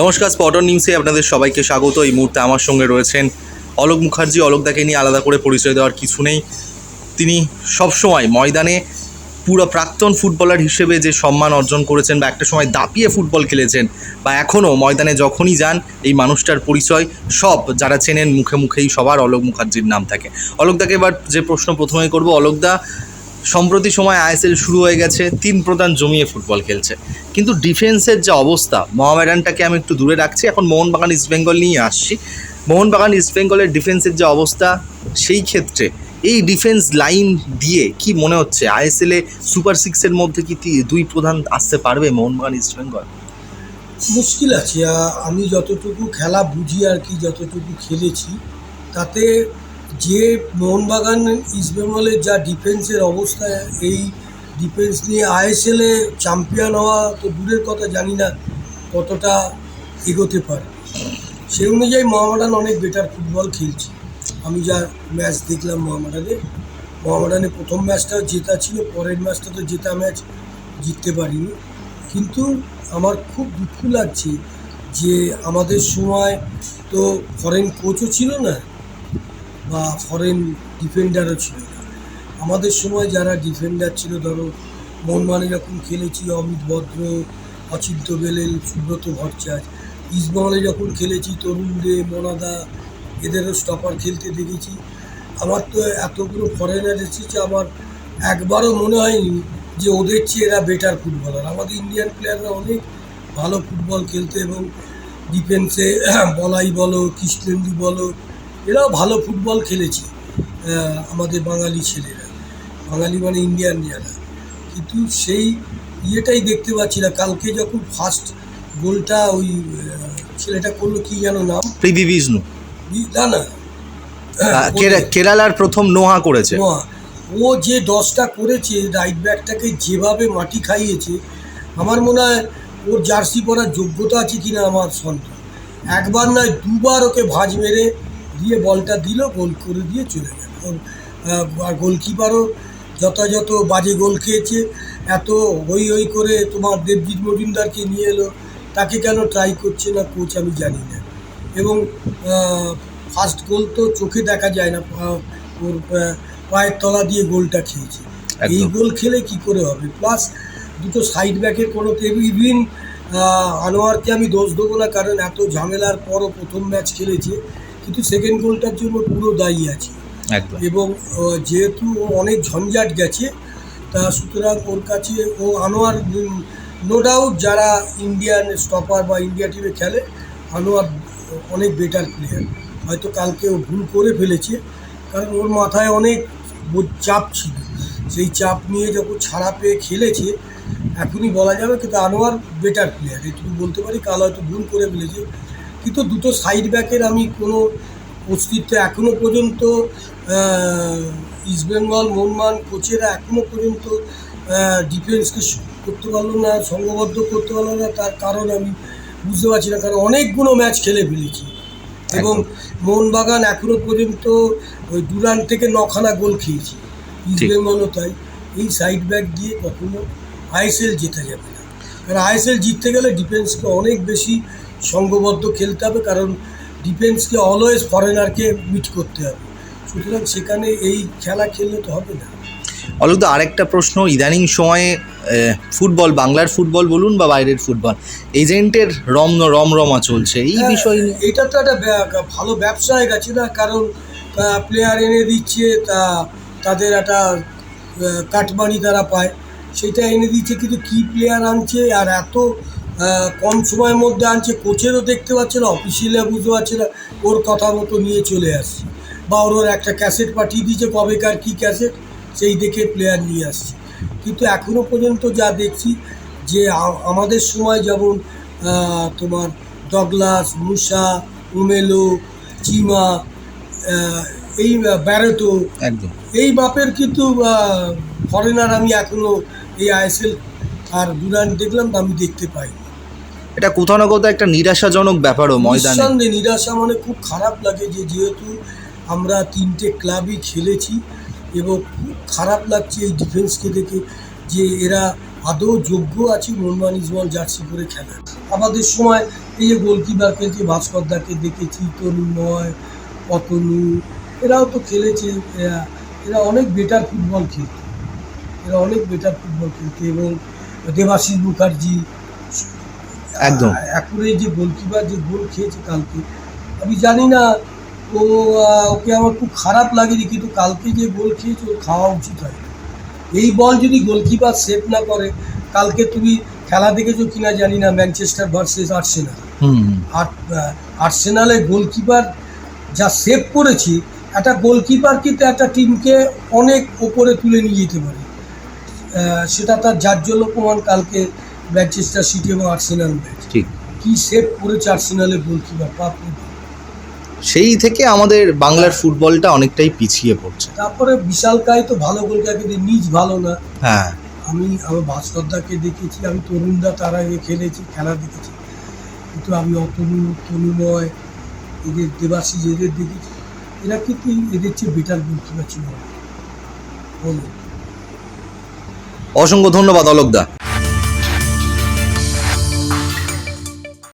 নমস্কার স্পটন নিউজে আপনাদের সবাইকে স্বাগত। এই মুহূর্তে আমার সঙ্গে রয়েছেন অলোক মুখার্জি। অলোকদাকে নিয়ে আলাদা করে পরিচয় দেওয়ার কিছু নেই। তিনি সবসময় ময়দানে পুরো প্রাক্তন ফুটবলার হিসেবে যে সম্মান অর্জন করেছেন বা একটা সময় দাপিয়ে ফুটবল খেলেছেন বা এখনও ময়দানে যখনই যান, এই মানুষটার পরিচয় সব যারা চেনেন মুখে মুখেই সবার অলোক মুখার্জির নাম থাকে। অলোকদাকে এবার যে প্রশ্ন প্রথমেই করব, অলোকদা সম্প্রতি সময় আইএসএল শুরু হয়ে গেছে, তিন প্রধান জমিয়ে ফুটবল খেলছে। কিন্তু ডিফেন্সের যে অবস্থা, মহামেডানটাকে আমি একটু দূরে রাখছি। এখন মোহনবাগান ইস্টবেঙ্গল নিয়ে আসছি। মোহনবাগান ইস্টবেঙ্গলের ডিফেন্সের যে অবস্থা, সেই ক্ষেত্রে এই ডিফেন্স লাইন দিয়ে কি মনে হচ্ছে? আইএসএলে সুপার সিক্সের মধ্যে কি দুই প্রধান আসতে পারবে মোহনবাগান ইস্টবেঙ্গল মুশকিল আছে। আমি যতটুকু খেলা বুঝি আর কি, যতটুকু খেলেছি, তাতে যে মোহনবাগান ইস্টবেঙ্গলের যা ডিফেন্সের অবস্থা, এই ডিফেন্স নিয়ে আইএসএলে চ্যাম্পিয়ন হওয়া তো দূরের কথা, জানি না কতটা এগোতে পারে। সেই অনুযায়ী মোহামেডান অনেক বেটার ফুটবল খেলছে। আমি যা ম্যাচ দেখলাম মোহামেডানে মোহামেডানে প্রথম ম্যাচটা জেতা ছিল, পরের ম্যাচটা তো জেতা ম্যাচ জিততে পারিনি। কিন্তু আমার খুব দুঃখ লাগছে যে আমাদের সময় তো ফরেন কোচও ছিল না বা ফরেন ডিফেন্ডারও ছিল আমাদের সময় যারা ডিফেন্ডার ছিল, ধরো মোহনবাগানে যখন খেলেছি, অমিত ভদ্র, অচিন্ত বেলেল, সুব্রত ভট্টাচার্য ইস্টবেঙ্গলে যখন খেলেছি, তরুণ দে, মনাদা, এদেরও স্টপার খেলতে দেখেছি। আমার তো এতগুলো ফরেনার এসেছে আমার একবারও মনে হয়নি যে ওদের চেয়ে এরা বেটার ফুটবলার আমাদের ইন্ডিয়ান প্লেয়াররা অনেক ভালো ফুটবল খেলতে এবং ডিফেন্সে বলাই বলো কৃষ্ণেন্দু বলো এরাও ভালো ফুটবল খেলেছে আমাদের বাঙালি ছেলেরা। বাঙালি মানে ইন্ডিয়ান যারা কিন্তু সেই ইয়েটাই দেখতে পাচ্ছি না। কালকে যখন ফার্স্ট গোলটা ওই ছেলেটা করল কি যেন নাম? প্রীতি বিষ্ণু। না না। আহ, কেরালার প্রথম নোহা করেছে। নোয়া, ও যে দশটা করেছে রাইট ব্যাকটাকে যেভাবে মাটি খাইয়েছে আমার মনে হয় ওর জার্সি পরার যোগ্যতা আছে কিনা আমার সন্তান একবার নয় দুবার ওকে ভাঁজ মেরে দিয়ে বলটা দিল গোল করে দিয়ে চলে গেল। আর গোলকিপারও যথাযথ বাজে গোল খেয়েছে। এত হই হই করে তোমার দেবজিৎ মজুমদারকে নিয়ে এলো তাকে কেন ট্রাই করছে না কোচ আমি জানি না। এবং ফার্স্ট গোল তো চোখে দেখা যায় না ওর পায়ের তলা দিয়ে গোলটা খেয়েছে। এই গোল খেলে কি করে হবে? প্লাস দুটো সাইড ব্যাকের কোনো ইভিন আনোয়ারকে আমি দোষ দেবো না কারণ এত ঝামেলার পরও প্রথম ম্যাচ খেলেছে। কিন্তু সেকেন্ড গোলটার জন্য পুরো দায়ী আছে। এবং যেহেতু ও অনেক ঝঞ্ঝাট গেছে তা সুতরাং ওর কাছে ও আনোয়ার নো ডাউট যারা ইন্ডিয়ান স্টপার বা ইন্ডিয়া টিমে খেলে আনোয়ার অনেক বেটার প্লেয়ার হয়তো কালকে ও ভুল করে ফেলেছে কারণ ওর মাথায় অনেক চাপ ছিল। সেই চাপ নিয়ে যখন ছাড়া পেয়ে খেলেছে এখনই বলা যাবে কিন্তু আনোয়ার বেটার প্লেয়ার এটুকু বলতে পারি কাল হয়তো ভুল করে ফেলেছে। কিন্তু দুটো সাইড ব্যাকের আমি কোনো অস্তিত্ব এখনও পর্যন্ত ইস্টবেঙ্গল মোহনমান কোচেরা এখনও পর্যন্ত ডিফেন্সকে করতে পারল না সংঘবদ্ধ করতে পারল না। তার কারণ আমি বুঝতে পারছি না কারণ অনেকগুলো ম্যাচ খেলে ফেলেছি। এবং মোহনবাগান এখনও পর্যন্ত ওই ডুরান থেকে নখানা গোল খেয়েছি ইস্টবেঙ্গলও তাই। এই সাইড ব্যাক দিয়ে কখনো আইএসএল জেতা যাবে না। কারণ আইএসএল জিততে গেলে ডিফেন্সকে অনেক বেশি সংঘবদ্ধ খেলতে হবে কারণ ডিফেন্সকে অলওয়েজ ফরেনারকে মিট করতে হবে। সুতরাং সেখানে এই খেলা খেললে তো হবে না। অলোকদা আরেকটা প্রশ্ন ইদানিং সময়ে ফুটবল বাংলার ফুটবল বলুন বা বাইরের ফুটবল এজেন্টের রম রমরমা চলছে এই হ্যাঁ, বিষয় নিয়ে। এটা তো একটা ভালো ব্যবসা হয়ে গেছে না কারণ প্লেয়ার এনে দিচ্ছে তা তাদের একটা কাটমানি তারা পায় সেটা এনে দিচ্ছে কিন্তু কি প্লেয়ার আনছে আর এত কম সময়ের মধ্যে আনছে। কোচেরও দেখতে পাচ্ছে না অফিসিয়ালে বুঝতে পারছে না ওর কথা মতো নিয়ে চলে আসছে। বা ওর একটা ক্যাসেট পাঠিয়ে দিয়েছে কবেকার কী ক্যাসেট সেই দেখে প্লেয়ার নিয়ে আসছে। কিন্তু এখনও পর্যন্ত যা দেখছি যে আমাদের সময় যেমন তোমার ডগলাস মুসা উমেলো চিমা এই ব্যারেতো একদম। এই মাপের কিন্তু ফরেনার আমি এখনও এই আইএসএল আর দুরান দেখলাম তো আমি দেখতে পাই এটা কোথাও না কোথাও একটা নিরাশাজনক ব্যাপারও ময়দানে। নিঃসন্দেহে নিরাশা মানে খুব খারাপ লাগে যে যেহেতু আমরা তিনটে ক্লাবই খেলেছি এবং খুব খারাপ লাগছে এই ডিফেন্সকে দেখে যে এরা আদৌ যোগ্য আছে মোহনবাগান ইসবল জার্সি করে খেলা আমাদের সময় এই যে গোলকিপার খেলছে, ভাস্করদাকে দেখেছি তরুণময় অতনু, এরাও তো খেলেছে, এরা অনেক বেটার ফুটবল খেলতো। এরা অনেক বেটার ফুটবল খেলতো এবং দেবাশিস মুখার্জি একদম। এখন এই যে গোলকিপার যে গোল খেয়েছে কালকে আমি জানি না ও ওকে আমার খুব খারাপ লাগেনি কিন্তু কালকে যে গোল খেয়েছে ওর খাওয়া উচিত হয় এই বল যদি গোলকিপার সেভ না করে কালকে তুমি খেলা দেখেছ কিনা জানি না ম্যানচেস্টার ভার্সেস আর্সেনাল। আর আর্সেনালে গোলকিপার যা সেভ করেছি একটা গোলকিপার কিন্তু একটা টিমকে অনেক ওপরে তুলে নিয়ে যেতে পারে সেটা তার জাজ্জল্য প্রমাণ কালকে ম্যানচেস্টার সিটি এবং আর্সেনাল ম্যাচ ঠিক। কি সেভ করেছে আর্সেনালের গোলকিপার সেই থেকে আমাদের বাংলার ফুটবলটা অনেকটাই পিছিয়ে পড়ছে। তারপরে বিশাল কায় তো ভালো গোলকিপার কিন্তু নিজ ভালো না। হ্যাঁ। আমি আমার ভাস্করদাকে দেখেছি আমি তরুণদা তার আগে খেলেছি খেলা দেখেছি। কিন্তু আমি অতনু তনুময় এদের দেবাশিস এদের দেখেছি। এরা কিন্তু এদের চেয়ে বেটার গোলকিপার ছিল। বলুন। অসংখ্য ধন্যবাদ অলোকদা।